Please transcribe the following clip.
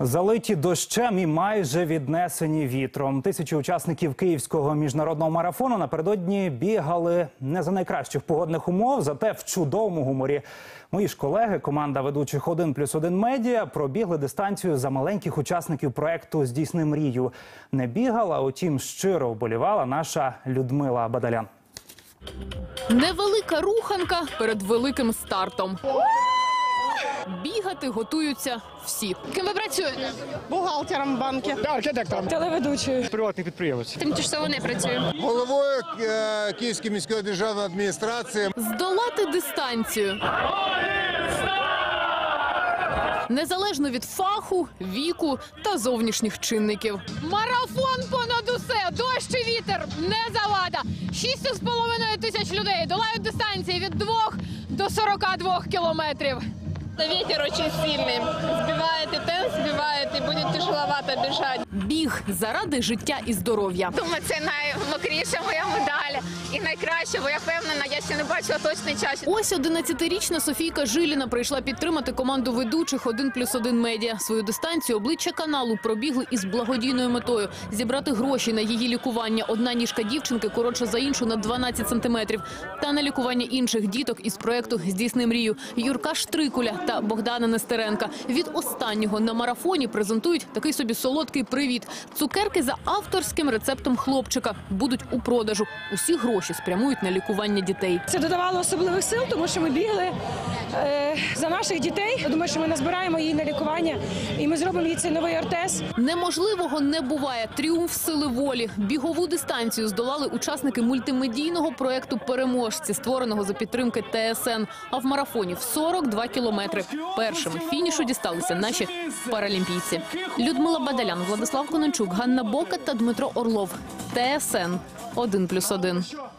Залиті дощем і майже віднесені вітром. Тисячі учасників київського міжнародного марафону напередодні бігали не за найкращих погодних умов, зате в чудовому гуморі. Мої ж колеги, команда ведучих «1 плюс 1 медіа, пробігли дистанцію за маленьких учасників проекту Здійсни мрію. Не бігала, утім щиро вболівала наша Людмила Бадалян. Невелика руханка перед великим стартом. Бігати готуються всі. Ким ви працюєте? бухгалтером в банку. архітектором, Телеведучою. приватний підприємець. Тимчасово не працюю. головою е, Київської міської державної адміністрації. Здолати дистанцію. Незалежно від фаху, віку та зовнішніх чинників. Марафон понад усе! Дощ і вітер не завада. Шість з половиною тисяч людей долають дистанції від 2 до 42 кілометрів. Ветер очень сильный. Сбивает и темп, сбивает, и будет тяжеловато бежать. Біг заради життя і здоров'я. Думаю, це наймокріша моя медаль. І найкраще, бо я впевнена, я ще не бачила точний час. Ось 11-річна Софійка Жиліна прийшла підтримати команду ведучих «1 плюс 1 медіа. Свою дистанцію обличчя каналу пробігли із благодійною метою зібрати гроші на її лікування. Одна ніжка дівчинки коротша за іншу на 12 сантиметрів. Та на лікування інших діток із проекту «Здійсни мрію» Юрка Штрикуля та Богдана Нестеренка. Від останнього на марафоні презентують такий собі солодкий привіт. Цукерки за авторським рецептом хлопчика будуть у продажу. Усі гроші спрямують на лікування дітей. Це додавало особливих сил, тому що ми бігли наших дітей. Я думаю, що ми назбираємо її на лікування, і ми зробимо їй цей новий ортез. Неможливого не буває. Тріумф сили волі. Бігову дистанцію здолали учасники мультимедійного проекту Переможці, створеного за підтримки ТСН. А в марафоні в 42 кілометри. Першими фінішу дісталися наші паралімпійці. Людмила Бадалян, Владислав Конончук, Ганна Бока та Дмитро Орлов. ТСН 1+,1.